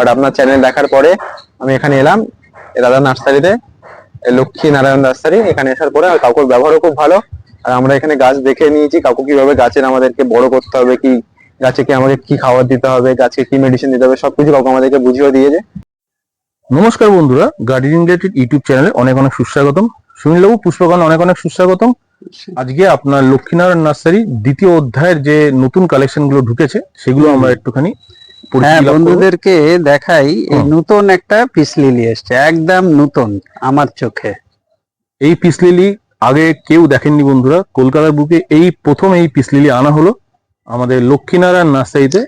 But আপনার channel দেখার পরে আমি এখানে এলাম দাদা নার্সারিতে লক্ষ্মী নারায়ণ নার্সারি এখানে আসার পরে কাকুর ব্যবহারও খুব ভালো। আর আমরা এখানে গাছ দেখে নিয়েছি কাকু কীভাবে গাছের আমাদেরকে বড় করতে হবে কি গাছে কি আমাদের কি খাবার দিতে হবে গাছে কি মেডিসিন দিতে হবে সবকিছু কাকু আমাদেরকে বুঝিয়ে দিয়েছে। নমস্কার বন্ধুরা গার্ডেনিং রিলেটেড ইউটিউব চ্যানেলে অনেক অনেক সুস্বাগতম। সুনীলবাবু পুষ্পকান অনেক অনেক সুস্বাগতম। আজকে আপনার লক্ষ্মীনারায়ণ নার্সারি দ্বিতীয় অধ্যায়ের যে নতুন কালেকশনগুলো ঢুকেছে সেগুলো আমরা একটুখানি হ্যাঁ। বন্ধুদেরকে দেখাই এই নতুন একটা পিস লিলি এসছে একদম নতুন আমার চোখে। এই পিস লিলি আগে কেউ দেখেননি বন্ধুরা কলকাতার বুকে এই প্রথম এই পিস লিলি আনা হলো আমাদের লক্ষ্মীনারায়ণ নার্সারিতে।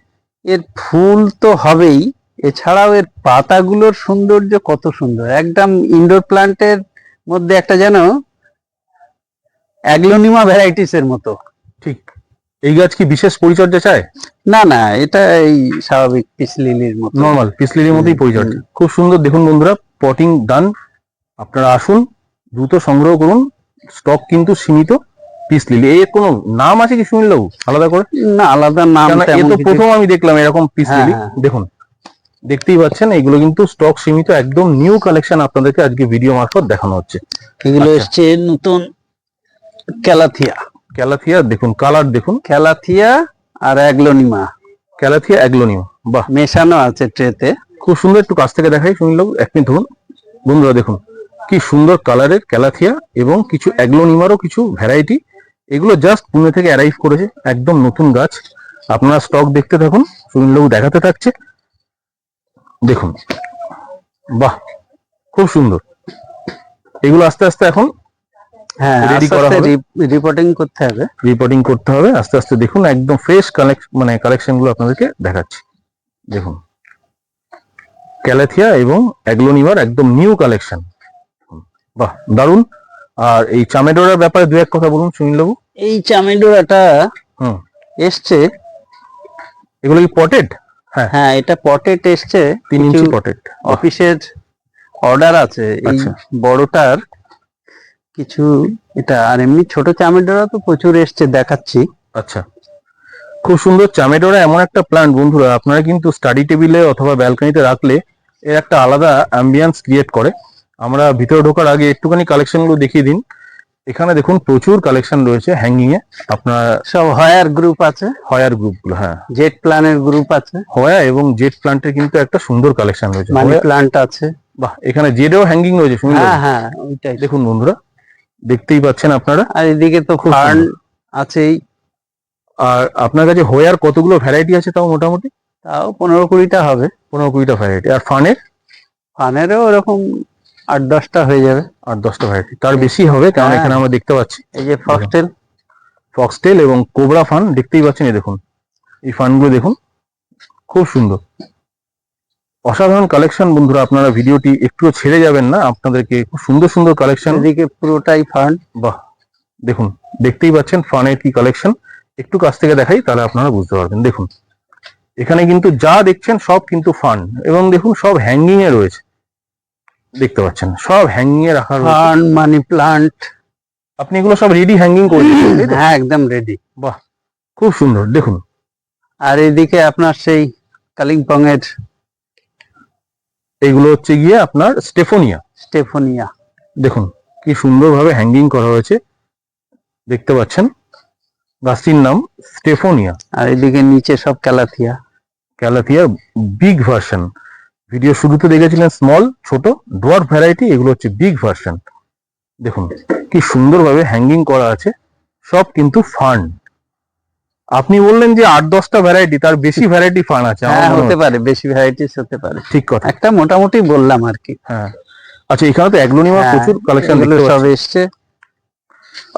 এর ফুল তো হবেই এছাড়াও এর পাতাগুলোর সৌন্দর্য কত সুন্দর একদম ইনডোর প্লান্টের মধ্যে একটা যেন অ্যাগ্লোনিমা ভ্যারাইটিস এর মতো। ঠিক। এই গাছ কি বিশেষ পরিচর্যা চায়? না না এটা এই স্বাভাবিক পিস লিলির মতো নর্মাল পিস লিলির মতোই পরিচর্যা। খুব সুন্দর দেখুন বন্ধুরা পটিং ডান আপনারা আসুন দ্রুত সংগ্রহ করুন। স্টক কিন্তু সীমিত পিস লিলি। এর কোনো নাম আছে কি সুনীলবাবু আলাদা করে? না আলাদা নাম এ তো প্রথম আমি দেখলাম এরকম পিস হ্যাঁ, হ্যাঁ। দেখুন দেখতেই পাচ্ছেন এগুলো কিন্তু স্টক সীমিত একদম নিউ কালেকশন আপনাদেরকে আজকে ভিডিও মারফত দেখানো হচ্ছে। এগুলো আচ্ছা। এসছে নতুন ক্যালাথিয়া ক্যালাথিয়া দেখুন কালার দেখুন। ক্যালাথিয়া আর অ্যাগ্লোনিমা। ক্যালাথিয়া অ্যাগ্লোনিও বাহ। মেশানো আছে ট্রেতে। খুব সুন্দর একটু কাছ থেকে দেখাই শুনলেও এক মিনিট ধরুন। বন্ধুরা দেখুন কি সুন্দর কালারের ক্যালাথিয়া এবং কিছু অ্যাগ্লোনিমারও কিছু ভ্যারাইটি। এগুলো জাস্ট পুনে থেকে অ্যারাইভ করেছে একদম নতুন গাছ। আপনারা স্টক দেখতে থাকুন সুনীলবাবু দেখাতে থাকছে। দেখুন বাহ খুব সুন্দর। এগুলো আস্তে আস্তে এখন হ্যাঁ Ready করা হবে? রিপোর্টিং করতে হবে। রিপোর্টিং করতে হবে আস্তে আস্তে দেখুন একদম ফ্রেশ কালেকশন মানে কালেকশনগুলো আপনাদেরকে দেখাচ্ছি। দেখুন। ক্যালাথিয়া এবং অ্যাগ্লোনিমার একদম নিউ কালেকশন বাহ দারুণ আর এই চামেডোরার ব্যাপারে দু এক কথা বলুন সুনীলবাবু এই চামেডোরাটা হুম। এসছে। এগুলো কি পটেড হ্যাঁ। এটা পটেট এসছে। তিন ইঞ্চি পটেড অফিসের অর্ডার আছে। এই আচ্ছা। বড়টার কিছু এটা আর এমনি ছোট চামেডোরা তো প্রচুর এসছে দেখাচ্ছি। আচ্ছা। খুব সুন্দর চামেডোরা এমন একটা প্ল্যান্ট বন্ধুরা আপনারা কিন্তু স্টাডি টেবিলে অথবা ব্যালকনিতে রাখলে এর একটা আলাদা অ্যাম্বিয়েন্স ক্রিয়েট করে। আমরা ভিতরে ঢোকার আগে একটুখানি কালেকশনগুলো দেখিয়ে দিন। এখানে দেখুন প্রচুর কালেকশন রয়েছে হ্যাঙ্গিং এ। আপনার সব হয়ার গ্রুপ আছে। হয়ার গ্রুপগুলো হ্যাঁ। জেট প্ল্যানের গ্রুপ আছে। হয়া এবং জেট প্লান্টের কিন্তু একটা সুন্দর কালেকশন রয়েছে। মানি প্ল্যান্ট আছে। বাহ এখানে জেডেও হ্যাঙ্গিং রয়েছে শুনুন হ্যাঁ হ্যাঁ ওইটাই। দেখুন বন্ধুরা দেখতেই পাচ্ছেন আপনারা। আর এদিকে তো খুব ফার্ন। আছেই। আর আপনার কাছে হোয়ার কতগুলো ভ্যারাইটি আছে তাও মোটামুটি? তাও পনেরো কুড়িটা হবে। পনেরো কুড়িটা ভ্যারাইটি আর ফানের? ফানেরও ওরকম আট দশটা হয়ে যাবে। আর দশটা ভ্যারাইটি তার বেশি হবে কারণ হ্যাঁ। এখানে আমরা দেখতে পাচ্ছি। এই যে ফক্সটেল ফক্সটেল এবং কোবরা ফান দেখতেই পাচ্ছেন এই দেখুন। এই ফানগুলো দেখুন। খুব সুন্দর। অসাধারণ কালেকশন বন্ধুরা আপনারা ভিডিওটি একটুও ছেড়ে যাবেন না আপনাদেরকে খুব সুন্দর সুন্দর কালেকশন এদিকে পুরোটাই ফান্ড বাহ দেখুন দেখতেই পাচ্ছেন ফানের কি কালেকশন একটু কাছ থেকে দেখাই তাহলে আপনারা বুঝতে পারবেন। দেখুন এখানে কিন্তু যা দেখছেন সব কিন্তু ফান এবং দেখুন সব হ্যাঙ্গিং এ রয়েছে। দেখতে পাচ্ছেন সব হ্যাঙ্গিং এ রাখা রয়েছে। ফার্ন মানি প্লান্ট আপনি এগুলো সব রেডি হ্যাঙ্গিং করে তো? হ্যাঁ একদম রেডি বাহ খুব সুন্দর দেখুন। আর এদিকে আপনার সেই কালিম্পং এর এইগুলো হচ্ছে গিয়ে আপনার স্টেফোনিয়া। স্টেফোনিয়া। দেখুন কি সুন্দরভাবে হ্যাঙ্গিং করা হয়েছে। দেখতে পাচ্ছেন গাছটির নাম স্টেফোনিয়া। আর এদিকে নিচে সব calathea. Calathea big version video শুরুতে দেখেছিলেন স্মল ছোট ডোয়ার ভ্যারাইটি এগুলো হচ্ছে বিগ ভার্সন দেখুন কি সুন্দরভাবে হ্যাঙ্গিং করা আছে। সব কিন্তু ফান আপনি বললেন যে আট দশটা ভ্যারাইটি তার বেশি ভ্যারাইটি ফান আছে হ্যাঁ হতে পারে বেশি ভ্যারাইটিস হতে পারে। ঠিক কথা। একটা মোটামুটি বললাম আর কি। হ্যাঁ। আচ্ছা এখানে তো অ্যাগ্লোনিমা হ্যাঁ, প্রচুর কালেকশন সব এসছে।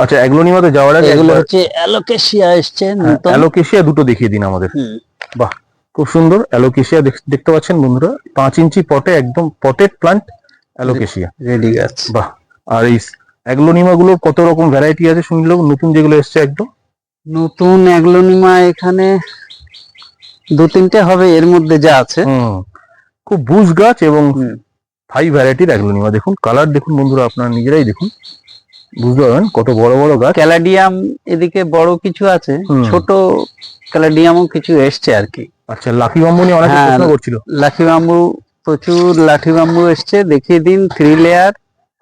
আচ্ছা অ্যাগ্লোনিমাতে যাওয়ার আগে এগুলো হচ্ছে অ্যালোকেশিয়া এসছে নতুন। অ্যালোকেশিয়া দুটো দেখিয়ে দিন আমাদের। বাহ খুব সুন্দর। অ্যালোকেশিয়া দেখতে পাচ্ছেন বন্ধুরা পাঁচ ইঞ্চি পটে একদম পটেড প্লান্ট অ্যালোকেশিয়া। রেডি গাছ। বাহ আর এই অ্যাগ্লোনিমা গুলোর কত রকম ভ্যারাইটি আছে শুনলেও নতুন যেগুলো এসছে একদম। নতুন অ্যাগ্লোনিমা এখানে দু তিনটে হবে এর মধ্যে যা আছে। খুব বুশ গাছ এবং। হাই ভ্যারাইটির অ্যাগ্লোনিমা। দেখুন কালার দেখুন বন্ধুরা আপনারা নিজেরাই দেখুন। বুঝতে পারবেন কত বড় বড় গাছ। ক্যালাডিয়াম এদিকে বড় কিছু আছে ছোট ক্যালাডিয়ামও কিছু এসছে আর কি। আচ্ছা লাকি বাম্বু নিয়ে অনেক হ্যাঁ। প্রশ্ন করছিল। লাঠি বাম্বু প্রচুর লাঠি বাম্বু এসছে দেখিয়ে দিন থ্রি লেয়ার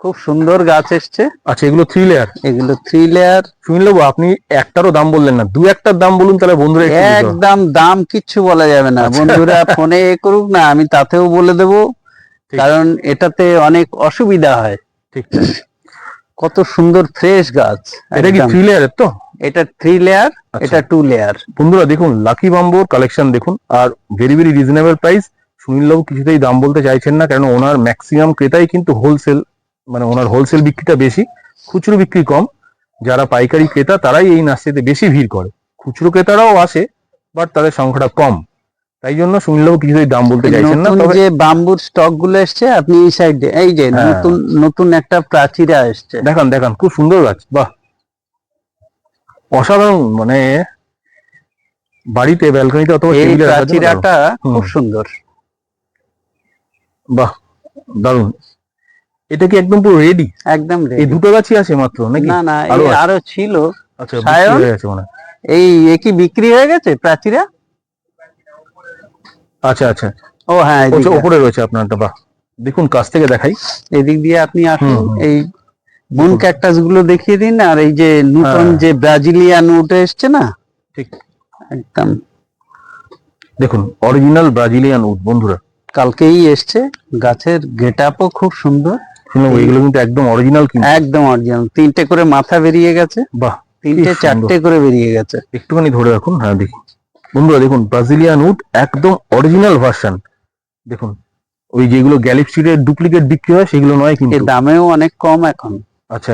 খুব সুন্দর গাছ এসছে। আচ্ছা এগুলো থ্রি লেয়ার এগুলো থ্রি লেয়ার সুনীল আপনি একটারও দাম বললেন না দু একটার দাম বলুন তাহলে বন্ধুরা। একদম দাম কিচ্ছু বলা যাবে না। আচ্ছা। বন্ধুরা ফোনে এ করুক না আমি তাতেও বলে দেব কারণ এটাতে অনেক অসুবিধা হয়। ঠিক। কত সুন্দর ফ্রেশ গাছ। এটা কি থ্রি লেয়ারের তো? এটা থ্রি লেয়ার আচ্ছা। এটা টু লেয়ার বন্ধুরা দেখুন লাকি বাম্বোর কালেকশন দেখুন আর very very reasonable price Sunil বাবু কিছুতেই দাম বলতে চাইছেন না কারণ ওনার ম্যাক্সিমাম ক্রেতাই কিন্তু হোলসেল মানে ওনার হোলসেল বিক্রিটা বেশি খুচরো বিক্রি কম। যারা পাইকারি ক্রেতা তারাই এই নার্সারিতে বেশি ভিড় করে। খুচরো ক্রেতারাও আসে বাট তাদের সংখ্যাটা কম। তাই জন্য বাবু কিছুতেই দাম বলতে চাইছেন না তবে যে বাম্বুর স্টকগুলো এসছে আপনি এই সাইডে এই যে হ্যাঁ। নতুন নতুন একটা প্রাচীরা এসছে। দেখান দেখান খুব সুন্দর গাছ বাহ। অসাধারণ মানে বাড়িতে ব্যালকনিতে অথবা এই প্রাচীরাটা খুব সুন্দর। বাহ দারুণ এটা কি একদম পুরো রেডি একদম এই দুটো গাছই আছে মাত্র নাকি? না না আরও এই আরও ছিল। আচ্ছা বিক্রি হয়ে গেছে মনে। এই এ কি বিক্রি হয়ে গেছে? প্রাচীরা? আচ্ছা আচ্ছা। ও হ্যাঁ এদিকে। উপরে রয়েছে আপনারটা বাহ। দেখুন কাছ থেকে দেখাই। এদিক দিয়ে আপনি আসুন। এই মুন ক্যাকটাসগুলো দেখিয়ে দিন আর এই যে নতুন হ্যাঁ। যে ব্রাজিলিয়ান উঠে এসছে না? ঠিক। একদম। দেখুন অরিজিনাল ব্রাজিলিয়ান উড বন্ধুরা। কালকেই এসছে গাছের গেট আপও খুব সুন্দর। শুনুন এগুলো কিন্তু একদম অরিজিনাল কিন্তু। একদম অরিজিনাল তিনটে করে মাথা বেরিয়ে গেছে বাহ তিনটে চারটে করে বেরিয়ে গেছে। একটুখানি ধরে রাখুন হ্যাঁ দেখি বন্ধুরা দেখুন ব্রাজিলিয়ান উড একদম অরিজিনাল ভার্সন দেখুন ওই যেগুলো গ্যালিপসিডের ডুপ্লিকেট বিক্রি হয় সেগুলো নয় কিন্তু। দামেও অনেক কম এখন। আচ্ছা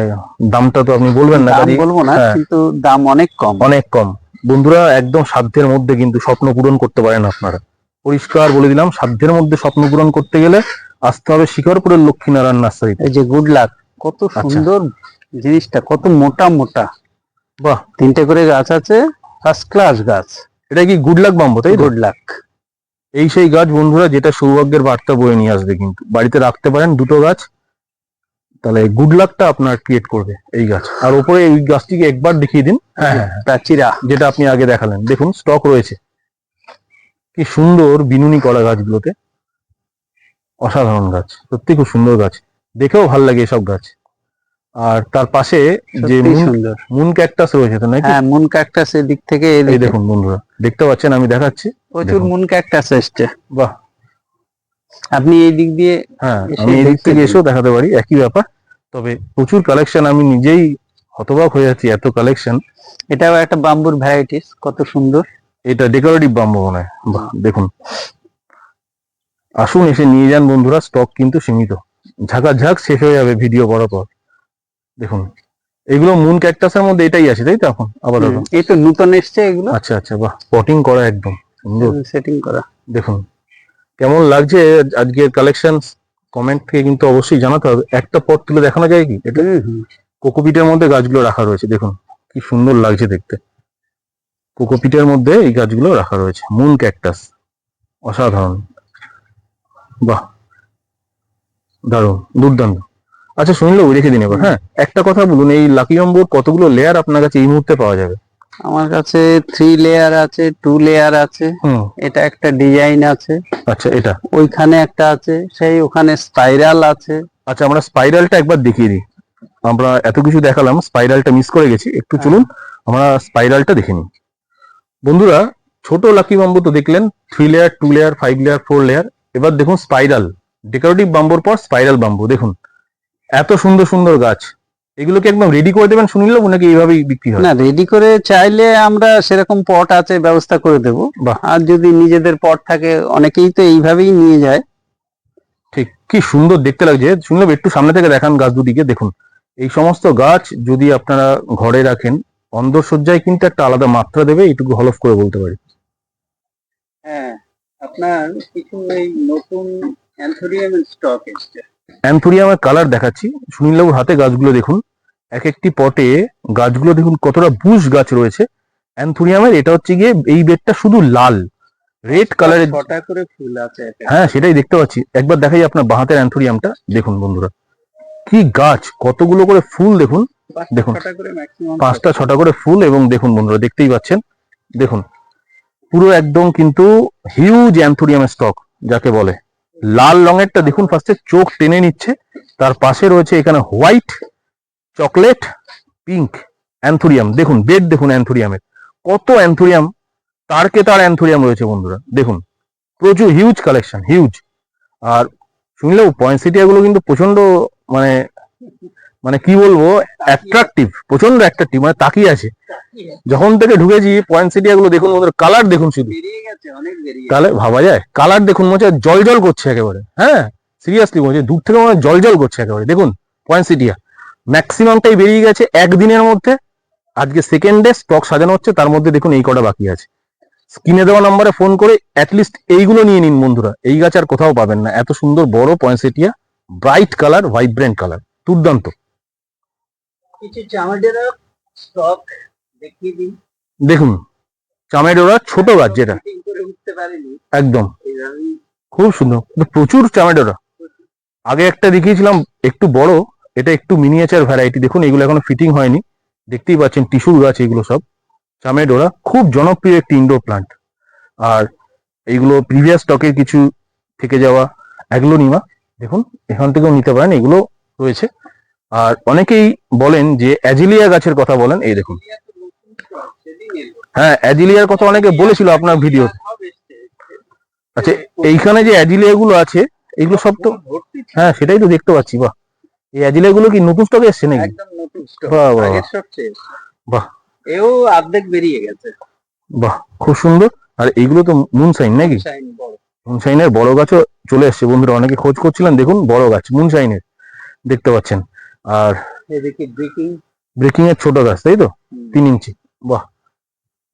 দামটা তো আপনি বলবেন না কাজেই বলব না হ্যাঁ। কিন্তু দাম অনেক কম। অনেক কম। বন্ধুরা একদম সাধ্যের মধ্যে কিন্তু স্বপ্ন পূরণ করতে পারেন আপনারা। পরিষ্কার বলে দিলাম সাধ্যের মধ্যে স্বপ্ন পূরণ করতে গেলে আসতে হবে শিকারপুরের লক্ষ্মীনারায়ণ নার্সারি এই যে গুড লাক কত আচ্ছা। সুন্দর জিনিসটা কত মোটা মোটা। বাহ। তিনটে করে গাছ আছে ফার্স্ট ক্লাস গাছ। এটা কি গুড লাক বাম্বো তাই গুড লাক এই সেই গাছ বন্ধুরা যেটা সৌভাগ্যের বার্তা বয়ে নিয়ে আসবে কিন্তু। বাড়িতে রাখতে পারেন দুটো গাছ তাহলে গুড লাকটা আপনার ক্রিয়েট করবে এই গাছ। আর উপরে এই গাছটিকে একবার দেখিয়ে দিন। হ্যাঁ হ্যাঁ প্রাচীরা। যেটা আপনি আগে দেখালেন। দেখুন স্টক রয়েছে। কি সুন্দর বিনুনি করা গাছগুলোতে। অসাধারণ গাছ সত্যি খুব সুন্দর গাছ। দেখেও ভালো লাগে এসব গাছ। আর তার পাশে যে মুন সুন্দর। মুন ক্যাকটাস রয়েছে তো নাকি? হ্যাঁ মুন ক্যাকটাস এদিক থেকে এই দেখুন বন্ধুরা দেখতে পাচ্ছেন আমি দেখাচ্ছি। প্রচুর। মুন ক্যাকটাস এসছে। বাহ। আপনি এই দিক দিয়ে হ্যাঁ আমি এদিক দেখতে থেকে এসেও দেখাতে পারি একই ব্যাপার। তবে প্রচুর কালেকশন আমি নিজেই হতবাক হয়ে যাচ্ছি এত কালেকশন এটাও একটা বাম্বুর ভ্যারাইটিস কত সুন্দর। এটা ডেকোরেটিভ বাম্বু মনে হয়। দেখুন। আসুন এসে নিয়ে যান বন্ধুরা স্টক কিন্তু সীমিত। ঝাঁকা ঝাঁক শেষ হয়ে যাবে ভিডিও করার পর। দেখুন এগুলো মুন ক্যাকটাসের মধ্যে এটাই আছে তাই তো এখন? আবার এই তো নতুন এসছে এগুলো। আচ্ছা আচ্ছা বাহ পটিং করা একদম সুন্দর। সেটিং করা। দেখুন কেমন লাগছে আজকের কালেকশন কমেন্ট থেকে কিন্তু অবশ্যই জানাতে হবে। একটা পট তুলে দেখানো যায় কি? এটা। কোকোপিটের মধ্যে গাছগুলো রাখা রয়েছে দেখুন কি সুন্দর লাগছে দেখতে। কোকোপিটের মধ্যে এই গাছগুলো রাখা রয়েছে মুন ক্যাকটাস অসাধারণ। বাহ। দারুণ দুর্দান্ত। আচ্ছা শুনলো রেখে দিন এবার হ্যাঁ? একটা কথা বলুন এই লাকি অম্বুর কতগুলো লেয়ার আপনার কাছে এই মুহূর্তে পাওয়া যাবে? আমার কাছে থ্রি লেয়ার আছে টু লেয়ার আছে এটা একটা ডিজাইন আছে। আচ্ছা এটা? ওইখানে একটা আছে সেই ওখানে স্পাইরাল আছে। আচ্ছা আমরা স্পাইরালটা একবার দেখিয়ে দিই। আমরা এত কিছু দেখালাম স্পাইরালটা মিস করে গেছি। একটু চলুন আমরা স্পাইরালটা দেখে নিই। বন্ধুরা ছোট লাকি বাম্বু তো দেখলেন three layer two layer five layer four layer এবার দেখুন স্পাইরাল ডেকোরেটিভ বাম্বুর পর স্পাইরাল বাম্বু দেখুন। এত সুন্দর সুন্দর গাছ। এগুলোকে একদম রেডি করে দেবেন শুনিল নাকি এইভাবেই বিক্রি হয়? না রেডি করে চাইলে আমরা সেরকম পট আছে ব্যবস্থা করে দেব। আর যদি নিজেদের পট থাকে অনেকেই তো এইভাবেই নিয়ে যায়। ঠিক কি সুন্দর দেখতে লাগছে। শুনলে একটু সামনে থেকে দেখান গাছ দুদিকে দেখুন। এই সমস্ত গাছ যদি আপনারা ঘরে রাখেন অন্দরসজ্জায় কিন্তু একটা আলাদা মাত্রা দেবে এইটুকু হলফ করে বলতে পারি। হ্যাঁ। আপনার কিছু এই নতুন অ্যান্থোরিয়ামের স্টক এসছে। অ্যান্থোরিয়ামের কালার দেখাচ্ছি। সুনীলবাবুর হাতে গাছগুলো দেখুন। এক একটি পটে গাছগুলো দেখুন কতটা বুশ গাছ রয়েছে। অ্যান্থোরিয়ামের এটা হচ্ছে গিয়ে এই বেডটা শুধু লাল। রেড কালারের ছটা করে ফুল আছে হ্যাঁ সেটাই দেখতে পাচ্ছি। একবার দেখাই আপনার বাহাতের অ্যান্থোরিয়ামটা। দেখুন বন্ধুরা কি গাছ কতগুলো করে ফুল দেখুন। দেখুন। পাঁচটা ছটা করে ফুল এবং দেখুন বন্ধুরা দেখতেই পাচ্ছেন। দেখুন পুরো একদম কিন্তু হিউজ অ্যান্থোরিয়ামের স্টক যাকে বলে। লাল রঙেরটা দেখুন ফার্স্টে চোখ টেনে নিচ্ছে। তার পাশে রয়েছে এখানে হোয়াইট চকলেট পিঙ্ক অ্যান্থোরিয়াম দেখুন বেড দেখুন অ্যান্থোরিয়ামের কত অ্যান্থোরিয়াম তারকে তার অ্যান্থোরিয়াম রয়েছে বন্ধুরা। দেখুন, প্রচুর হিউজ কালেকশন হিউজ আর শুনলেও পয়েন্টসিটিয়া গুলো কিন্তু প্রচণ্ড মানে মানে কি বলব অ্যাট্রাকটিভ প্রচণ্ড অ্যাট্রাকটিভ মানে তাকিয়ে আছে। যখন থেকে ঢুকেছি পয়েন্টসিটিয়া গুলো দেখুন ওদের কালার দেখুন শুধু। তাহলে ভাবা যায়? কালার দেখুন মনে হচ্ছে জল জল করছে একেবারে। হ্যাঁ সিরিয়াসলি বলছে দূর থেকে মনে জল জল করছে একেবারে। দেখুন পয়েন্টসিটিয়া ম্যাক্সিমামটাই বেরিয়ে গেছে একদিনের মধ্যে। আজকে সেকেন্ড ডে স্টক সাজানো হচ্ছে তার মধ্যে দেখুন এই কটা বাকি আছে। স্ক্রিনে দেওয়া নম্বরে ফোন করে অ্যাটলিস্ট এইগুলো নিয়ে নিন বন্ধুরা। এই গাছ আর কোথাও পাবেন না। এত সুন্দর বড় poinsettia bright colour vibrant colour দুর্দান্ত। কিছু চামাডেরা স্টক দেখিয়ে দিন। দেখুন চামেডোরা ছোট গাছ যেটা। একদম। খুব সুন্দর। প্রচুর চামেডোরা আগে একটা দেখিয়েছিলাম একটু বড় এটা একটু মিনিয়েচার ভ্যারাইটি দেখুন এগুলো এখনও ফিটিং হয়নি। দেখতেই পাচ্ছেন টিস্যুর গাছ এগুলো সব। চামেডোরা খুব জনপ্রিয় একটি ইনডোর প্লান্ট আর এইগুলো প্রিভিয়াস স্টকের কিছু থেকে যাওয়া অ্যাগ্লোনিমা দেখুন এখান থেকেও নিতে পারেন এগুলো রয়েছে। আর অনেকেই বলেন যে অ্যাজিলিয়া গাছের কথা বলেন এই দেখুন। হ্যাঁ অ্যাজিলিয়ার কথা অনেকে বলেছিল আপনার ভিডিও। আচ্ছা এইখানে যে অ্যাজিলিয়া গুলো আছে এগুলো সব তো হ্যাঁ সেটাই তো দেখতে পাচ্ছি বাহ। এই অ্যাজিলিয়া গুলো কি নতুন স্টকে এসছে নাকি? বাহ, বাহ। বাহ। এও অর্ধেক বেরিয়ে গেছে। বাহ খুব সুন্দর। আর এইগুলো তো মুনশাইন নাকি? শাইন বড়। মুনশাইনের বড় গাছও চলে এসছে বন্ধুরা। অনেকে খোঁজ করছিলেন দেখুন বড় গাছ মুনশাইনের দেখতে পাচ্ছেন। আর এদিকে ব্রেকিং ব্রেকিং এর ছোট গাছ তাই তো? তিন ইঞ্চি। বাহ।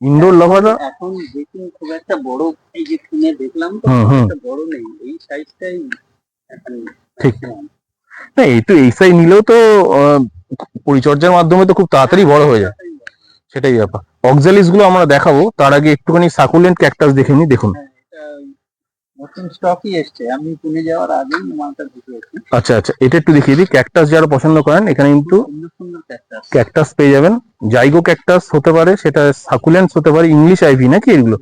ইনডোর লাভাররা এখন ব্রেকিং খুব একটা বড় এই যে কিনে দেখলাম তো একটা বড় নেই। এই সাইজটাই এখন ঠিক। না এই তো এই সাই নিলেও তো পরিচর্যার মাধ্যমে তো খুব তাড়াতাড়ি বড় হয়ে যায়। সেটাই ব্যাপার। অক্সালিসগুলো আমরা দেখাবো। তার আগে একটুখানি সাকুলেন্ট ক্যাকটাস দেখে নিই দেখুন। হ্যাঁ, নতুন স্টকই এসছে। আমি কিনে যাওয়ার আগেই মালটা ঢুকেছি। আচ্ছা আচ্ছা এটা একটু দেখিয়ে দিই। ক্যাকটাস যারা পছন্দ করেন এখানে কিন্তু ক্যাকটাস পেয়ে যাবেন। জাইগো ক্যাকটাস হতে পারে সেটা সাকুলেন্টস হতে পারে ইংলিশ আইভি নাকি এগুলো?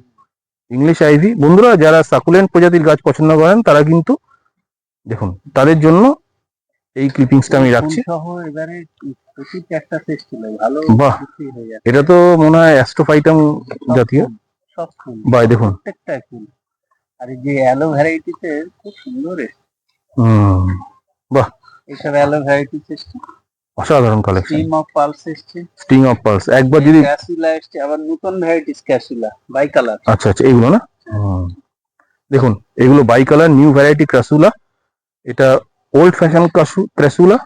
ইংলিশ আইভি বন্ধুরা যারা সাকুলেন্ট প্রজাতির গাছ পছন্দ করেন তারা কিন্তু দেখুন তাদের জন্য এই ক্লিপিংসটা আমি রাখছি। বাহ। এটা তো মনে হয় অ্যাস্ট্রোফাইটাম জাতীয়। বাই দেখুন। আর এই যে অ্যালো ভ্যারাইটিতে খুব সুন্দর এসছে। হুম। এইসব অ্যালো ভ্যারাইটিস এসছে। অসাধারণ কালেকশন স্ট্রিম অফ পালস এসছে। স্টিং অফ পালস একবার যদি ক্যাসিলা এসছে আবার নতুন ভ্যারাইটিস ক্যাসিলা বাই কালার আচ্ছা আচ্ছা এইগুলো না। দেখুন এগুলো by colour new variety crassula এটা ওল্ড ফ্যাশন ক্রাসুলা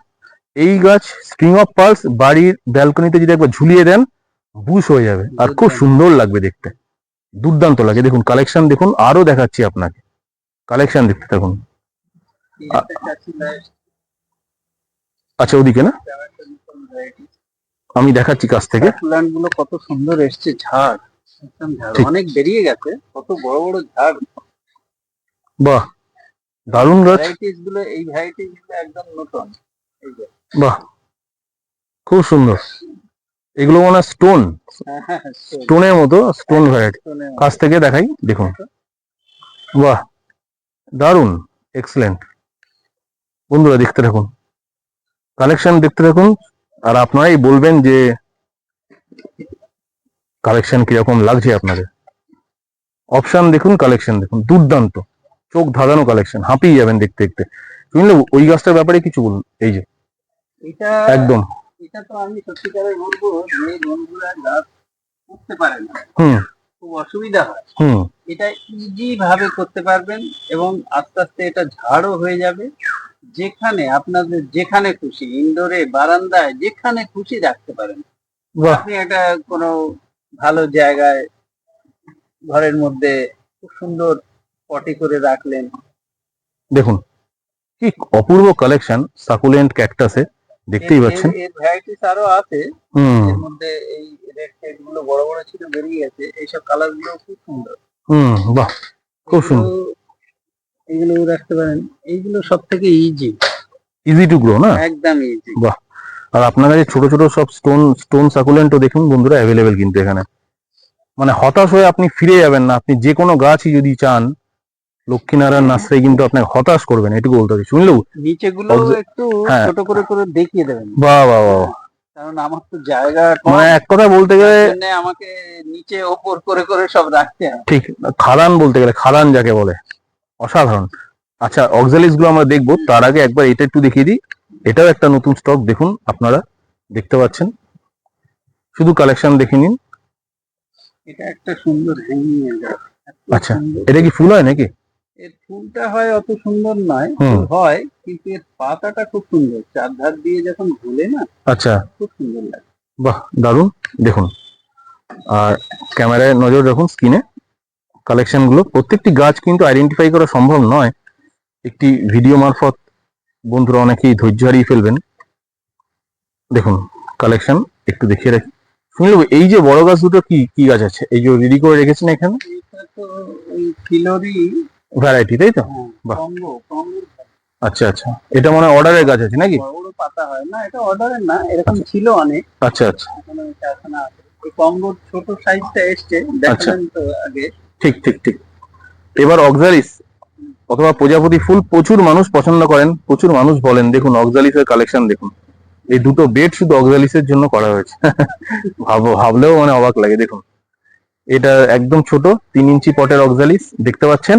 এই গাছ স্ট্রিং অফ পালস বাড়ির ব্যালকনিতে যদি একবার ঝুলিয়ে দেন বুশ হয়ে যাবে। আর খুব সুন্দর লাগবে দেখতে। দুর্দান্ত লাগে। দেখুন কালেকশন দেখুন আরও দেখাচ্ছি আপনাকে। কালেকশন দেখতে থাকুন। আচ্ছা ওদিকে না। আমি দেখাচ্ছি কাছ থেকে। প্ল্যান্টগুলো কত সুন্দর এসছে ঝাড়। ঝাড়। অনেক বেরিয়ে গেছে কত বড় বড় ঝাড়। বাহ দারুণ গাছ। ভ্যারাইটিসগুলো এই ভ্যারাইটিসগুলো একদম নতুন। বাহ খুব সুন্দর। এগুলো মনে হয় স্টোন স্টোনের মতো স্টোন ভ্যারাইটি কাছ থেকে দেখাই দেখুন। বাহ দারুণ এক্সেলেন্ট বন্ধুরা দেখতে থাকুন। কালেকশন দেখতে থাকুন আর আপনারাই বলবেন যে কালেকশন কীরকম লাগছে আপনাদের। অপশন দেখুন কালেকশন দেখুন। দুর্দান্ত। চোখ ধাঁধানো কালেকশন হাঁপিয়ে যাবেন দেখতে দেখতে। শুনলে ওই গাছটার ব্যাপারে কিছু বলুন এই যে। একদম। এটা তো আমি সত্যিকারে বলব যে বন্ধুরা গাছ করতে পারে না। খুব অসুবিধা হয়। এটা ইজি ভাবে করতে পারবেন এবং আস্তে আস্তে এটা ঝাড়ও হয়ে যাবে। যেখানে আপনাদের যেখানে খুশি ইনডোরে বারান্দায় যেখানে খুশি রাখতে পারেন। আপনি একটা কোনো ভালো জায়গায় ঘরের মধ্যে খুব সুন্দর পটি করে রাখলেন। দেখুন কি অপূর্ব কালেকশন সাকুলেন্ট ক্যাকটাসে দেখতেই পাচ্ছেন। এর- ভ্যারাইটিস আরও আছে। এর মধ্যে এই রেড টেডগুলো বড় বড় ছিল বেরিয়ে গেছে। এইসব কালারগুলো খুব সুন্দর। হুম বাহ খুব সুন্দর। এগুলো- এগুলো রাখতে পারেন। এইগুলো সব থেকে ইজি ইজি টু গ্রো না? একদম ইজি বাহ। আর আপনার কাছে ছোট ছোট সব স্টোন স্টোন সাকুলেন্টও দেখুন বন্ধুরা অ্যাভেলেবেল কিন্তু এখানে। মানে হতাশ হয়ে আপনি ফিরে যাবেন না। আপনি যে কোনো গাছই যদি চান লক্ষ্মীনারায়ণ নার্সারি কিন্তু আপনাকে হতাশ করবেন এটুকু বলতে পারি শুনলো নিচে গুলো একটু হ্যাঁ। ছোট করে করে দেখিয়ে দেবেন। বাহ বাহ বাহ কারণ আমার তো জায়গা মানে এক কথা বলতে গেলে আমাকে নিচে ওপর করে করে সব রাখতে হয় ঠিক খাদান বলতে গেলে খাদান যাকে বলে অসাধারণ। আচ্ছা অক্সালিসগুলো আমরা দেখব তার আগে একবার এটা একটু দেখিয়ে দিই। এটাও একটা নতুন স্টক দেখুন আপনারা দেখতে পাচ্ছেন। শুধু কালেকশন দেখে নিন। এটা একটা সুন্দর আচ্ছা। এটা কি ফুল হয় নাকি? এর ফুলটা হয় অত সুন্দর নয় হয় কিন্তু এর পাতাটা খুব সুন্দর। চারধার দিয়ে যখন ঝুলে না আচ্ছা। খুব সুন্দর লাগে। বাহ দারুণ। দেখুন আর ক্যামেরায় নজর রাখুন স্ক্রিনে। কালেকশনগুলো প্রত্যেকটি গাছ কিন্তু আইডেন্টিফাই করা সম্ভব নয়। একটি ভিডিও মারফত বন্ধুরা অনেকেই ধৈর্য হারিয়ে ফেলবেন। দেখুন কালেকশন একটু দেখিয়ে রাখি। শুনলে এই যে বড় গাছ দুটো কি কি গাছ আছে? এই যে রেডি করে রেখেছেন এখানে? ভ্যারাইটি তাই তো? হ্যাঁ, বাহ। আচ্ছা আচ্ছা। এটা মনে অর্ডারের গাছ আছে নাকি? বড় পাতা হয়। না এটা অর্ডারের না এরকম ছিল অনেক। আচ্ছা আচ্ছা। ওই কম্বোর ছোট সাইজটা এসছে দেখালেন তো আগে। ঠিক ঠিক ঠিক। এবার অক্সালিস অথবা প্রজাপতি ফুল প্রচুর মানুষ পছন্দ করেন প্রচুর মানুষ বলেন। দেখুন অক্সালিসের কালেকশন দেখুন। এই দুটো বেড শুধু অক্সালিসের জন্য করা হয়েছে। ভাবো ভাবলেও মানে অবাক লাগে দেখুন। এটা একদম ছোট তিন ইঞ্চি পটের অক্সালিস দেখতে পাচ্ছেন?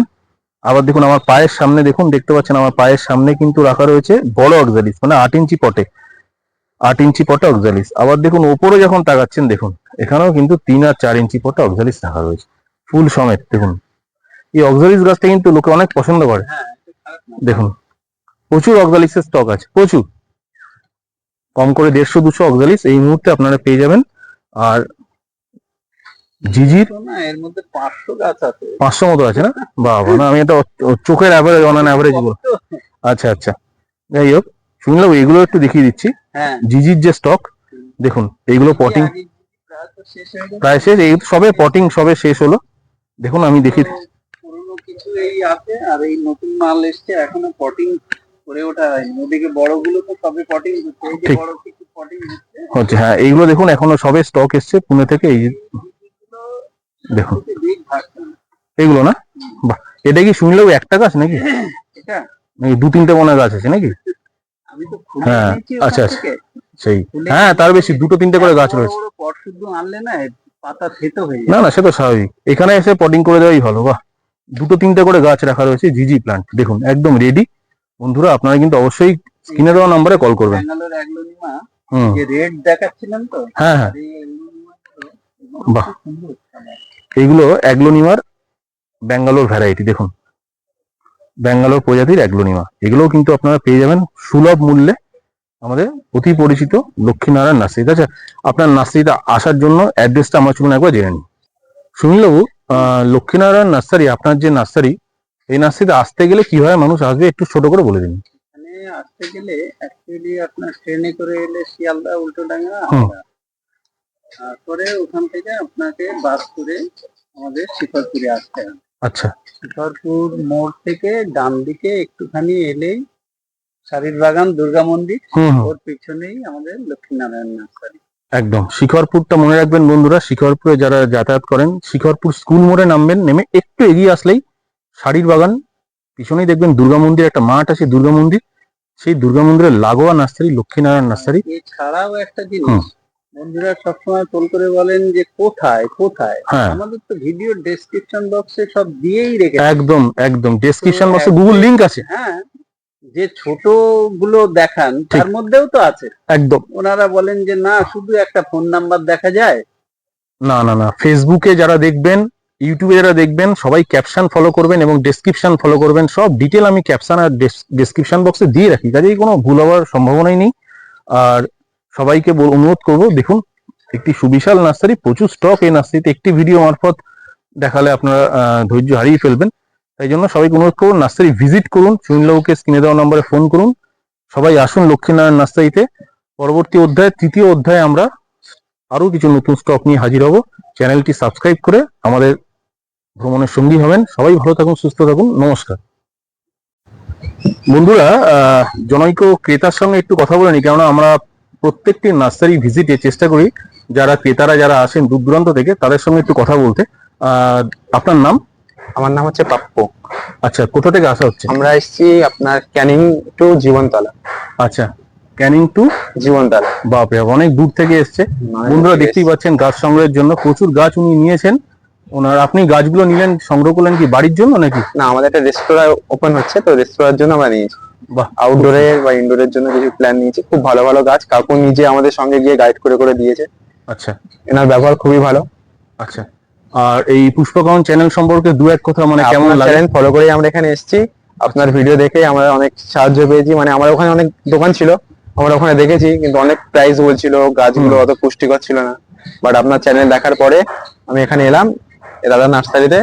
আবার দেখুন আমার পায়ের সামনে, দেখুন, দেখতে পাচ্ছেন আমার পায়ের সামনে কিন্তু রাখা রয়েছে বড় অক্সালিস মানে আট ইঞ্চি পটে, আট ইঞ্চি পটে অক্সালিস আবার দেখুন, ওপরে যখন তাকাচ্ছেন, দেখুন, এখানেও কিন্তু তিন আর চার ইঞ্চি পটে অক্সালিস রাখা রয়েছে, ফুল সমেত, দেখুন। এই অক্সালিস গাছটা কিন্তু লোকে অনেক পছন্দ করে। দেখুন, প্রচুর অক্সালিসের স্টক আছে, প্রচুর। কম করে দেড়শো, দুশো অক্সালিস এই মুহূর্তে আপনারা পেয়ে যাবেন। আর জিজির? না এর মধ্যে পাঁচশো গাছ আছে। পাঁচশো মতো আছে না? বাবা না আমি এটা চোখের অ্যাভারেজ অন অ্যাভারেজ আচ্ছা আচ্ছা। যাই হোক শুনলাম এগুলো একটু দেখিয়ে দিচ্ছি। হ্যাঁ। জিজির যে স্টক দেখুন এইগুলো পটিং প্রায় শেষ এই সবে পটিং সবে শেষ হলো। দেখুন আমি দেখি পুরনো কিছু এই আছে আর এই নতুন মাল এসছে এখনও পটিং করে ওঠা হয়নি। ওদিকে বড়গুলো তো সবে পটিং হচ্ছে এই যে বড় কিছু পটিং হচ্ছে। হ্যাঁ এইগুলো দেখুন এখনও সবে স্টক এসছে পুনে থেকে এই দেখুন। বিগ ভাগছে না। বাহ এটা কি শুনলেও একটা গাছ নাকি? দু তিনটে মনে গাছ আছে নাকি? হ্যাঁ, আচ্ছা, আচ্ছা। সেই। হ্যাঁ তার বেশি দুটো তিনটে করে গাছ রয়েছে। আনলে না পাতা থেতো হয়ে না না সে তো স্বাভাবিক। এখানে এসে পটিং করে দেওয়াই ভালো বাহ। দুটো তিনটে করে গাছ রাখা রয়েছে জিজি প্লান্ট দেখুন একদম রেডি বন্ধুরা আপনারা কিন্তু অবশ্যই স্ক্রিনে দেওয়া নম্বরে কল করবেন। হুম। রেড দেখাচ্ছিলাম তো? হ্যাঁ হ্যাঁ। বাহ। এইগুলো অ্যাগ্লোনিমার ব্যাঙ্গালোর ভ্যারাইটি দেখুন। ব্যাঙ্গালোর প্রজাতির অ্যাগ্লোনিমা। এগুলোও কিন্তু আপনারা পেয়ে যাবেন সুলভ মূল্যে আমাদের অতি পরিচিত লক্ষ্মীনারায়ণ নার্সারি। আচ্ছা আপনার নার্সারিতে আসার জন্য অ্যাড্রেসটা আমার চলুন একবার জেনে নিন সুনীলবাবু লক্ষ্মীনারায়ণ নার্সারি আপনার যে নার্সারি এই নার্সারিতে আসতে গেলে কীভাবে মানুষ আসবে একটু ছোট করে বলে দিন। আসতে গেলে অ্যাকচুয়ালি আপনার ট্রেনে করে এলে শিয়ালদা। তারপরে ওখান থেকে আপনাকে বাস করে আমাদের শিখরপুরে আসতে হবে। আচ্ছা। শিখরপুর মোড় থেকে ডান দিকে একটুখানি এলেই শাড়ির বাগান দুর্গা মন্দির ওর পিছনেই আমাদের লক্ষ্মীনারায়ণ নার্সারি। একদম। শিখরপুরটা মনে রাখবেন বন্ধুরা শিখরপুরে যারা যাতায়াত করেন শিখরপুর স্কুল মোড়ে নামবেন নেমে একটু এগিয়ে আসলেই শাড়ির বাগান পিছনেই দেখবেন দুর্গা মন্দির একটা মাঠ আছে দুর্গা মন্দির। সেই দুর্গা মন্দিরের লাগোয়া নার্সারি লক্ষ্মীনারায়ণ নার্সারি। এছাড়াও একটা জিনিস বন্ধুরা সবসময় ফোন করে বলেন যে কোথায় কোথায়? হ্যাঁ। আমাদের তো ভিডিও ডেসক্রিপশন বক্সে সব দিয়েই রেখে একদম একদম। ডেসক্রিপশন বক্সে গুগল লিংক আছে। হ্যাঁ যে ছোটগুলো দেখান তার মধ্যেও তো আছে। একদম। ওনারা বলেন যে না শুধু একটা ফোন নাম্বার দেখা যায়। না না না। ফেসবুকে যারা দেখবেন ইউটিউবে যারা দেখবেন সবাই ক্যাপশন ফলো করবেন এবং ডেসক্রিপশন ফলো করবেন। সব ডিটেল আমি ক্যাপশন আর ডেসক্রিপশন বক্সে দিয়ে রাখি। কাজেই কোনো ভুল হওয়ার সম্ভাবনাই নেই। আর সবাইকে অনুরোধ করব, দেখুন, একটি সুবিশাল নার্সারি, প্রচুর স্টক এই নার্সারিতে। একটি ভিডিও মারফত দেখালে আপনারা ধৈর্য হারিয়ে ফেলবেন। তাই জন্য সবাইকে অনুরোধ করুন নার্সারি ভিজিট করুন সুনীলবাবুকে স্ক্রিনে দেওয়া নম্বরে ফোন করুন। সবাই আসুন লক্ষ্মীনারায়ণ নার্সারিতে। পরবর্তী অধ্যায়, তৃতীয় অধ্যায়ে আমরা আরও কিছু নতুন স্টক নিয়ে হাজির হব। চ্যানেলটি সাবস্ক্রাইব করে আমাদের ভ্রমণের সঙ্গী হবেন। সবাই ভালো থাকুন, সুস্থ থাকুন। নমস্কার। বন্ধুরা জনৈক ক্রেতার সঙ্গে একটু কথা বলে নি, কেননা আমরা প্রত্যেকটি নার্সারি ভিজিটে চেষ্টা করি যারা ক্রেতারা যারা আসেন দূর দূরান্ত থেকে তাদের সঙ্গে একটু কথা বলতে। আহ, আপনার নাম? আমার নাম হচ্ছে পাপ্পু। আচ্ছা কোথা থেকে আসা হচ্ছে? আমরা এসেছি আপনার ক্যানিং টু জীবনতলা। আচ্ছা ক্যানিং টু? জীবনতলা। বাপরে বাপ, অনেক দূর থেকে এসছে। বন্ধুরা দেখতেই পাচ্ছেন গাছ সংগ্রহের জন্য। প্রচুর গাছ উনি নিয়েছেন। ওনার আপনি গাছগুলো নিলেন সংগ্রহ করলেন কি বাড়ির জন্য নাকি? না আমাদের একটা রেস্তোরাঁ ওপেন হচ্ছে তো রেস্তোরাঁর জন্য আমরা নিয়েছি। আউটডোরে বা ইনডোরের জন্য কিছু প্ল্যান নিয়েছি। খুব ভালো ভালো গাছ। কাকু নিজে আমাদের সঙ্গে গিয়ে গাইড করে করে দিয়েছে। আচ্ছা। এনার ব্যবহার খুবই ভালো। আচ্ছা। আর এই পুষ্পকরণ চ্যানেল সম্পর্কে দু এক কথা মানে কেমন লাগে? ফলো করেই আমরা এখানে এসেছি। আপনার ভিডিও দেখে আমরা অনেক সাহায্য পেয়েছি। মানে আমার ওখানে অনেক দোকান ছিল। আমরা ওখানে দেখেছি কিন্তু অনেক প্রাইস বলছিল। গাছগুলো অত পুষ্টিকর ছিল না। বাট আপনার চ্যানেল দেখার পরে আমি এখানে এলাম। এ দাদা নার্সারিতে।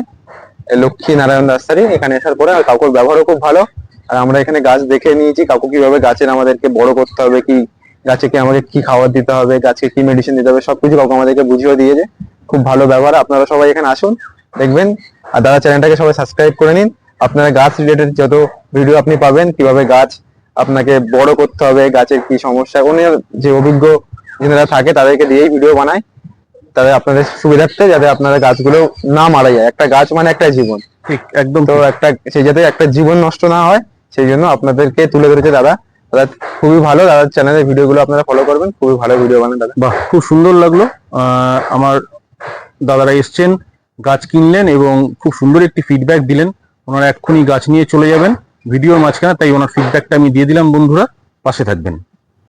লক্ষ্মী নারায়ণ নার্সারি। এখানে আসার পরে কাকুর ব্যবহারও খুব ভালো। আর আমরা এখানে গাছ দেখে নিয়েছি কাকু কীভাবে গাছের আমাদেরকে বড় করতে হবে কি গাছে কি আমাকে কি খাবার দিতে হবে গাছকে কি মেডিসিন দিতে হবে সবকিছু কাকু আমাদেরকে বুঝিয়ে দিয়েছে। খুব ভালো ব্যবহার আপনারা সবাই এখানে আসুন দেখবেন। আর দাদা চ্যানেলটাকে সবাই সাবস্ক্রাইব করে নিন আপনারা গাছ রিলেটেড যত ভিডিও আপনি পাবেন কীভাবে গাছ আপনাকে বড় করতে হবে গাছের কি সমস্যা উনি যে অভিজ্ঞ যারা থাকে তাদেরকে দিয়েই ভিডিও বানায় তাদের আপনাদের সুবিধার্থে যাতে আপনারা গাছগুলো না মারা যায়। একটা গাছ মানে একটা জীবন। ঠিক একদম তো একটা সেই যাতে একটা জীবন নষ্ট না হয় সেই জন্য আপনাদেরকে তুলে ধরেছে দাদা। দাদা, খুবই ভালো। দাদার চ্যানেলের ভিডিওগুলো আপনারা ফলো করবেন। খুবই ভালো ভিডিও বানান দাদা। বাহ, খুব সুন্দর লাগল। আমার দাদারা এসছেন, গাছ কিনলেন এবং খুব সুন্দর একটি ফিডব্যাক দিলেন। ওনারা এক্ষুনি গাছ নিয়ে চলে যাবেন। ভিডিওর মাঝখানে, তাই ওনার ফিডব্যাকটা আমি দিয়ে দিলাম বন্ধুরা। পাশে থাকবেন।